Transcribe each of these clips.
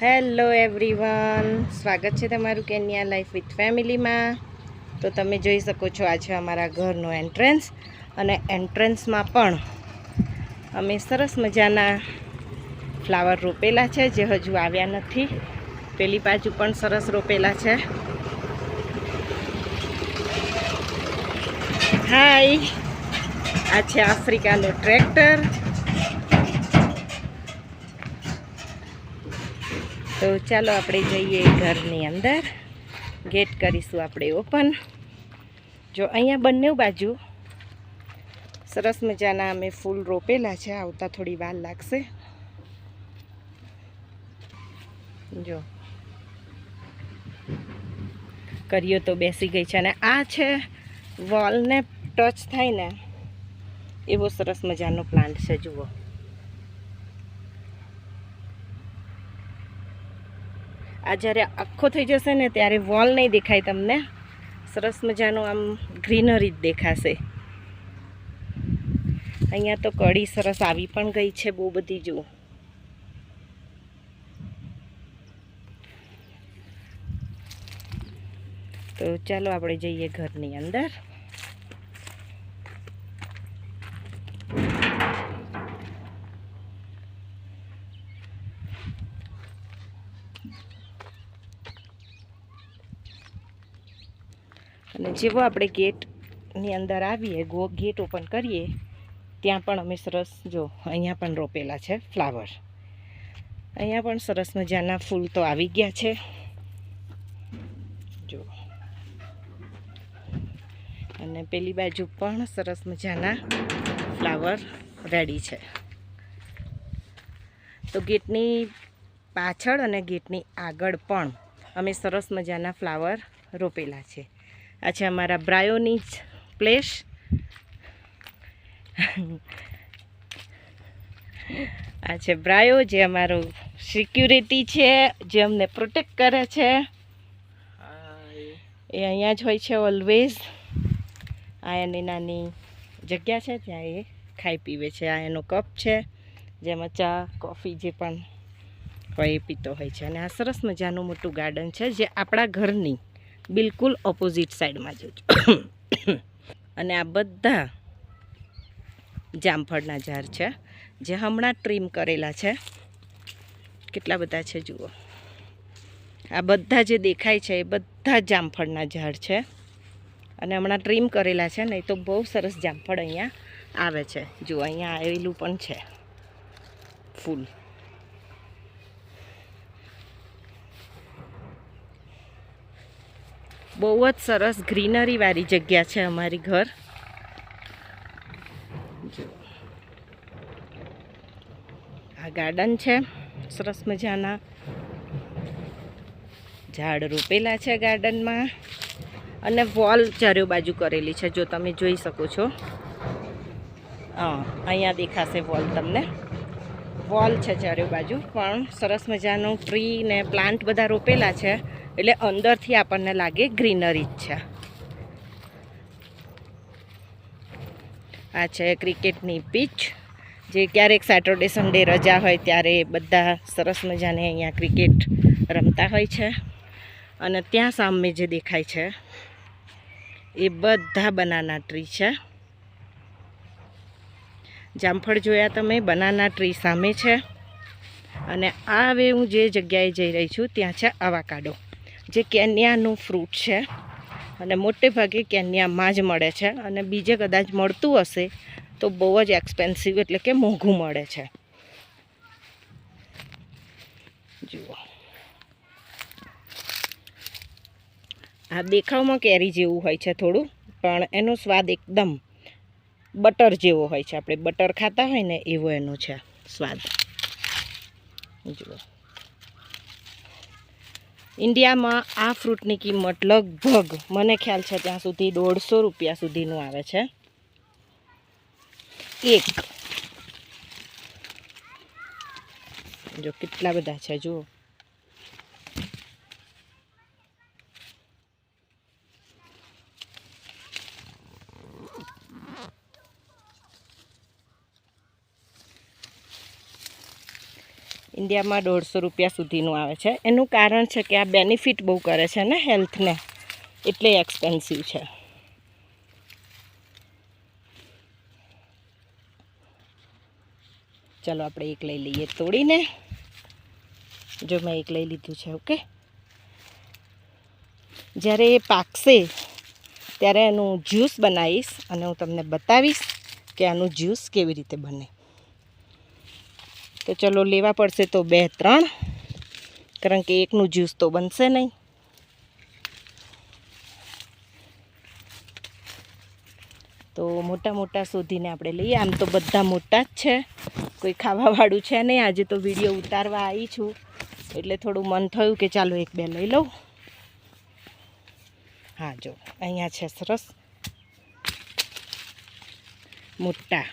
Hello everyone. સ્વાગત છે તમારું કેન્યા લાઈફ વિથ ફેમિલીમાં. તો તમે જોઈ શકો છો આ છે અમારા ઘરનો એન્ટ્રન્સ અને એન્ટ્રન્સમાં પણ અમે સરસ મજાના ફ્લાવર રોપેલા છે જે હજુ આવ્યા નથી. પેલી બાજુ પણ સરસ રોપેલા છે. હાય આ છે આફ્રિકાનું ટ્રેક્ટર તો ચાલો આપણે જઈએ ઘરની અંદર. ગેટ કરીશું આપણે ઓપન જો અહીંયા બંને બાજુ સરસ મજાના અમે ફૂલ રોપેલા છે, આવતા થોડી વાર લાગશે. જો. કરીઓ તો બેસી ગઈ છે અને આ છે વોલને ટચ થાય ને, એવો સરસ મજાનો પ્લાન્ટ છે, જુઓ. આ જ્યારે આખો થઈ જશે ને ત્યારે વોલ નહીં દેખાય તમને. સરસ મજાનું આમ ગ્રીનરી જ દેખાશે. અહીંયા તો કડી સરસ આવી પણ ગઈ છે બહુ બધી, જુઓ. તો ચાલો આપણે જઈએ ઘરની અંદર. અને જેવો આપણે ગેટની અંદર આવીએ, ગો, ગેટ ઓપન કરીએ, ત્યાં પણ અમે સરસ જો, અહીંયા પણ રોપેલા છે ફ્લાવર. અહીંયા પણ સરસ મજાના ફૂલ તો આવી ગયા છે. જો. અને પેલી બાજુ પણ સરસ મજાના ફ્લાવર રેડી છે. તો ગેટની પાછળ અને ગેટની આગળ પણ અમે સરસ મજાના ફ્લાવર રોપેલા છે. આ છે અમારા બ્રાયોની પ્લેસ. આ છે બ્રાયો, જે અમારો સિક્યુરિટી છે, જે અમને પ્રોટેક્ટ કરે છે. એ અહીંયા જ હોય છે ઓલવેઝ આ એની નાની જગ્યા છે, ત્યાં એ ખાઈ પીવે છે. આ એનો કપ છે, જેમાં ચા, કોફી જે પણ હોય પીતો હોય છે. અને આ સરસ મજાનું મોટું ગાર્ડન છે, જે આપણા ઘરની બિલકુલ ઓપોઝિટ સાઈડમાં જોજો અને આ બધા જામફળના ઝાડ છે, જે હમણાં ટ્રીમ કરેલા છે. કેટલા બધા છે જુઓ. આ બધા જે દેખાય છે એ બધા જામફળના ઝાડ છે. અને હમણાં ટ્રીમ કરેલા છે, નહીં તો બહુ સરસ જામફળ અહીંયા આવે છે. જુઓ, અહીંયા આવેલું પણ છે. ફૂલ. બહુ જ સરસ ગ્રીનરી વાળી જગ્યા છે અમારી ઘર. આ ગાર્ડન છે. સરસ મજાના ઝાડ રોપેલા છે ગાર્ડનમાં. અને વોલ ચારે બાજુ કરેલી છે, જો તમે જોઈ શકો છો. હા, અહીંયા દેખાશે વોલ તમને. વોલ છે ચારે બાજુ. પણ સરસ મજાનું ટ્રી ને પ્લાન્ટ બધા રોપેલા છે. એટલે અંદરથી આપણને લાગે ગ્રીનરી જ છે. આ છે ક્રિકેટની પીચ. જે ક્યારેક સેટરડે સન્ડે રજા હોય ત્યારે બધા સરસ મજાને અહીંયા ક્રિકેટ રમતા હોય છે. અને ત્યાં સામે જે દેખાય છે, એ બધા બનાના ટ્રી છે. જામફળ જોયા તમે, બનાના ટ્રી સામે છે. અને આ હવે હું જે જગ્યાએ જઈ રહી છું, ત્યાં છે આવાકાડો જે કેન્યાનું ફ્રૂટ છે. અને મોટે ભાગે કેન્યામાં જ મળે છે. અને બીજે કદાચ મળતું હશે, તો બહુ જ એક્સપેન્સિવ એટલે કે મોંઘું મળે છે. જુઓ. આ દેખાવમાં કેરી જેવું હોય છે થોડું, પણ એનો સ્વાદ એકદમ બટર જેવો હોય છે. આપણે બટર ખાતા હોય ને એવો એનો છે સ્વાદ. જુઓ. ઇન્ડિયામાં આ ફ્રૂટની કિંમત લગભગ, મને ખ્યાલ છે ત્યાં સુધી દોઢસો રૂપિયા સુધીનું આવે છે. એક. જો, કેટલા બધા છે, જુઓ. ઇન્ડિયામાં દોઢસો રૂપિયા સુધીનું આવે છે. એનું કારણ છે કે આ બેનિફિટ બહુ કરે છે ને હેલ્થને એટલે એક્સપેન્સિવ છે. ચલો આપણે એક લઈ લઈએ તોડીને. જો મેં એક લઈ લીધું છે, ઓકે? જ્યારે એ પાકશે, ત્યારે એનું જ્યુસ બનાવીશ અને હું તમને બતાવીશ કે આનું જ્યુસ કેવી રીતે બને. તો ચલો લેવા પડશે તો બે, ત્રણ. કારણ કે એકનું જ્યુસ તો બનશે નહીં. તો મોટા મોટા શોધીને આપણે લઈએ. આમ તો બધા મોટા જ છે. કોઈ ખાવાવાળું છે નહીં. આજે તો વીડિયો ઉતારવા આવી છું. એટલે થોડું મન થયું કે ચાલો એક બે લઈ લઉં. હા, જો, અહીંયા છે સરસ. મોટા.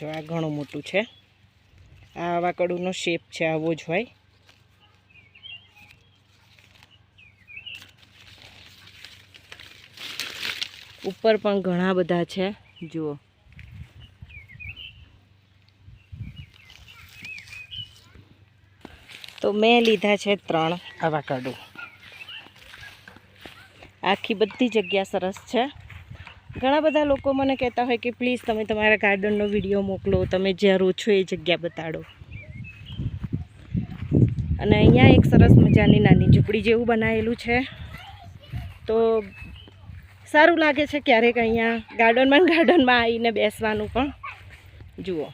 જો આ ઘણું મોટું છે. આ આવા કડુનો શેપ છે, આવો જ હોય. ઉપર પણ ઘણા બધા છે, જુઓ. તો મેં લીધા છે ત્રણ આવા કડું આખી બધી જગ્યા સરસ છે. ઘણા બધા લોકો મને કહેતા હોય કે પ્લીઝ તમે તમારા ગાર્ડનનો વીડિયો મોકલો. તમે જ્યાં રહો છો એ જગ્યા બતાડો. અને અહીંયા એક સરસ મજાની નાની ઝૂંપડી જેવું બનાવેલું છે. તો સારું લાગે છે ક્યારેક અહીંયા ગાર્ડનમાં ગાર્ડનમાં આવીને બેસવાનું પણ. જુઓ.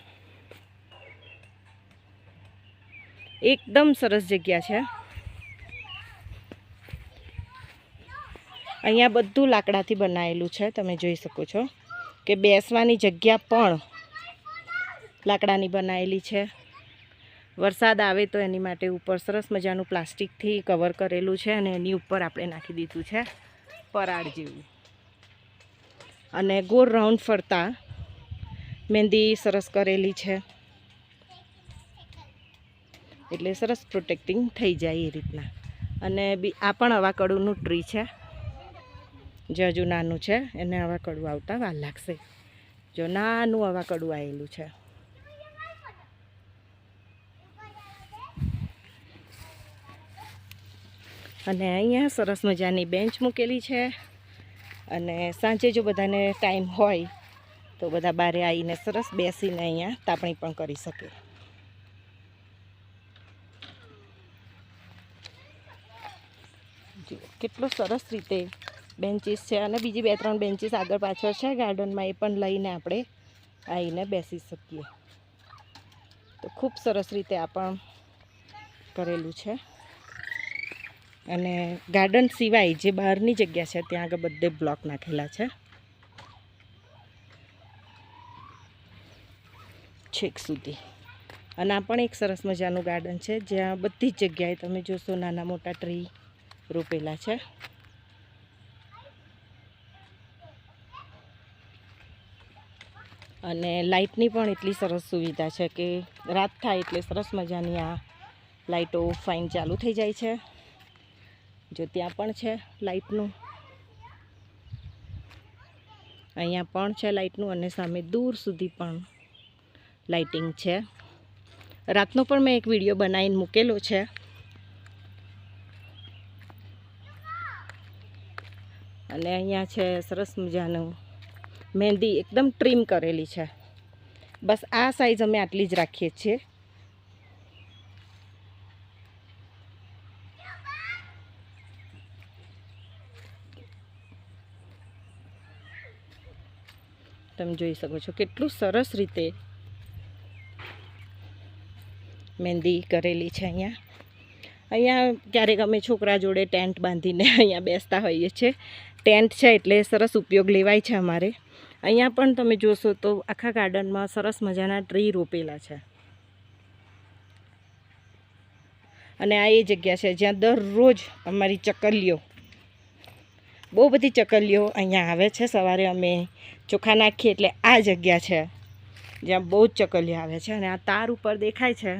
એકદમ સરસ જગ્યા છે. અહીંયા બધું લાકડાથી બનાવેલું છે, તમે જોઈ શકો છો. કે બેસવાની જગ્યા પણ લાકડાની બનાવેલી છે. વરસાદ આવે તો એની માટે ઉપર સરસ મજાનું પ્લાસ્ટિકથી કવર કરેલું છે અને એની ઉપર આપણે નાખી દીધું છે પરાળ જેવું. અને ગોળ રાઉન્ડ ફરતા મહેંદી સરસ કરેલી છે. એટલે સરસ પ્રોટેક્ટિંગ થઈ જાય એ રીતના. અને બી આ પણ અવાકડુંનું ટ્રી છે. જે હજુ નાનું છે, એને આવા કડું આવતા વાર લાગશે. જો નાનું આવા કડું આવેલું છે. અને અહીંયા સરસ મજાની બેન્ચ મૂકેલી છે. અને સાંજે જો બધાને ટાઈમ હોય, તો બધા બારે આવીને સરસ બેસીને અહીંયા તાપણી પણ કરી શકે. કેટલો સરસ રીતે બેન્ચીસ છે અને બીજી બે ત્રણ બેન્ચીસ આગળ પાછળ છે. ગાર્ડનમાં એ પણ લઈને આપણે આવીને બેસી શકીએ. તો ખૂબ સરસ રીતે આ પણ કરેલું છે. અને ગાર્ડન સિવાય જે બહારની જગ્યા છે, ત્યાં આગળ બધે બ્લોક નાખેલા છે. છેક સુધી. અને આ પણ એક સરસ મજાનું ગાર્ડન છે, જ્યાં બધી જ જગ્યાએ તમે જોશો નાના મોટા ટ્રી રોપેલા છે. અને લાઇટની પણ એટલી સરસ સુવિધા છે કે રાત થાય એટલે સરસ મજાની આ લાઇટો ફાઇન ચાલુ થઈ જાય છે. જો ત્યાં પણ છે લાઇટનું. અહીંયા પણ છે લાઇટનું અને સામે દૂર સુધી પણ લાઇટિંગ છે. રાતનો પણ મેં એક વીડિયો બનાવીને મૂકેલો છે. અને અહીંયા છે સરસ મજાનું મહેંદી એકદમ ટ્રીમ કરેલી છે. બસ આ સાઈઝ અમે આટલી જ રાખીએ છીએ. તમે જોઈ શકો છો કેટલું સરસ રીતે મહેંદી કરેલી છે અહીંયા. અહીંયા ક્યારેક અમે છોકરા જોડે ટેન્ટ બાંધીને અહીંયા બેસતા હોઈએ છીએ. ટેન્ટ છે એટલે સરસ ઉપયોગ લેવાય છે અમારે. અહીંયા પણ તમે જોશો તો આખા ગાર્ડનમાં સરસ મજાના ટ્રી રોપેલા છે. અને આ એ જગ્યા છે જ્યાં દરરોજ અમારી ચકલીઓ, બહુ બધી ચકલીઓ અહીંયા આવે છે. સવારે અમે ચોખા નાખીએ એટલે આ જગ્યા છે જ્યાં બહુ જ ચકલીઓ આવે છે. અને આ તાર ઉપર દેખાય છે.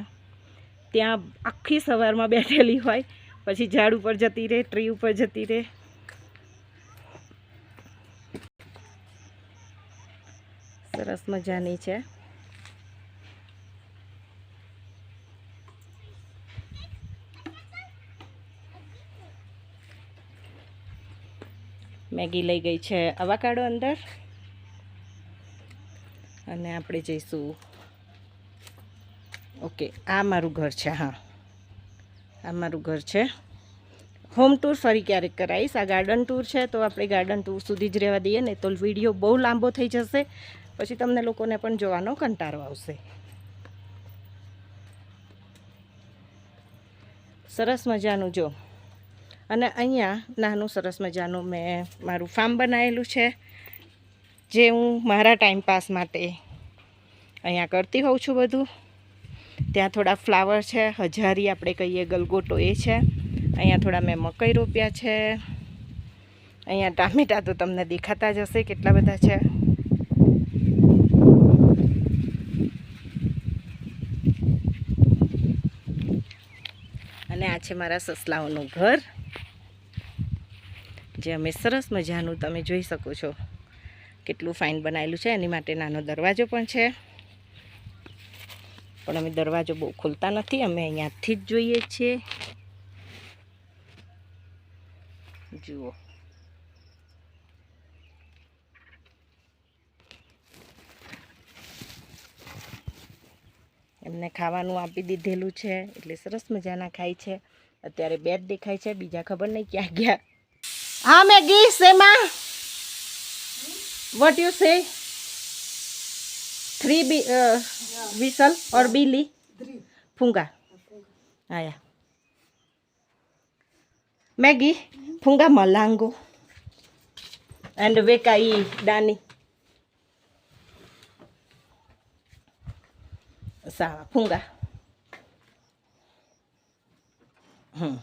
ત્યાં આખી સવારમાં બેઠેલી હોય, પછી ઝાડ ઉપર જતી રહે, ટ્રી ઉપર જતી રહે. સરસ મજાની છે. મેગી લઈ ગઈ છે અવાકાડો અંદર. અને આપણે જઈશું. ઓકે, આ મારું ઘર છે, હા. આ મારું ઘર છે. હોમ ટૂર ફરી ક્યારેક કરાવીશ. આ ગાર્ડન ટૂર છે, તો આપણે ગાર્ડન ટૂર સુધી જ રહેવા દઈએ ને તો વીડિયો બહુ લાંબો થઈ જશે. પછી તમને લોકોને પણ જોવાનો કંટાળો આવશે. સરસ મજાનું જો. અને અહીંયા નાનું સરસ મજાનું મેં મારું ફાર્મ બનાવેલું છે, જે હું મારા ટાઈમપાસ માટે અહીંયા કરતી હોઉં છું બધું. ત્યાં થોડા ફ્લાવર છે, હજારી આપણે કહીએ ગલગોટો એ છે. અહીંયા થોડા મેં મકઈ રોપ્યા છે. અહીંયા ટામેટા તો તમને દેખાતા જ હશે કેટલા બધા છે અને આ છે મારા સસલાઓનું ઘર. જે અમે સરસ મજાનું તમે જોઈ શકો છો કેટલું ફાઇન બનાવેલું છે. એની માટે નાનો દરવાજો પણ છે. પણ અમે દરવાજો બહુ ખોલતા નથી. અમે અહીંયાથી જ જોઈએ છીએ. જુઓ. એમને ખાવાનું આપી દીધેલું છે, એટલે સરસ મજાના ખાય છે. અત્યારે બે જ દેખાય છે, બીજા ખબર નહીં ક્યાં ગયા. હા, મેગી, શેમાં? What you say three B whistle or બીલી? ફૂંગા. આયા. મેગી, ફૂંગા, મલાંગો. એન્ડ વેકાઈ ડાની sala punga. Hmm.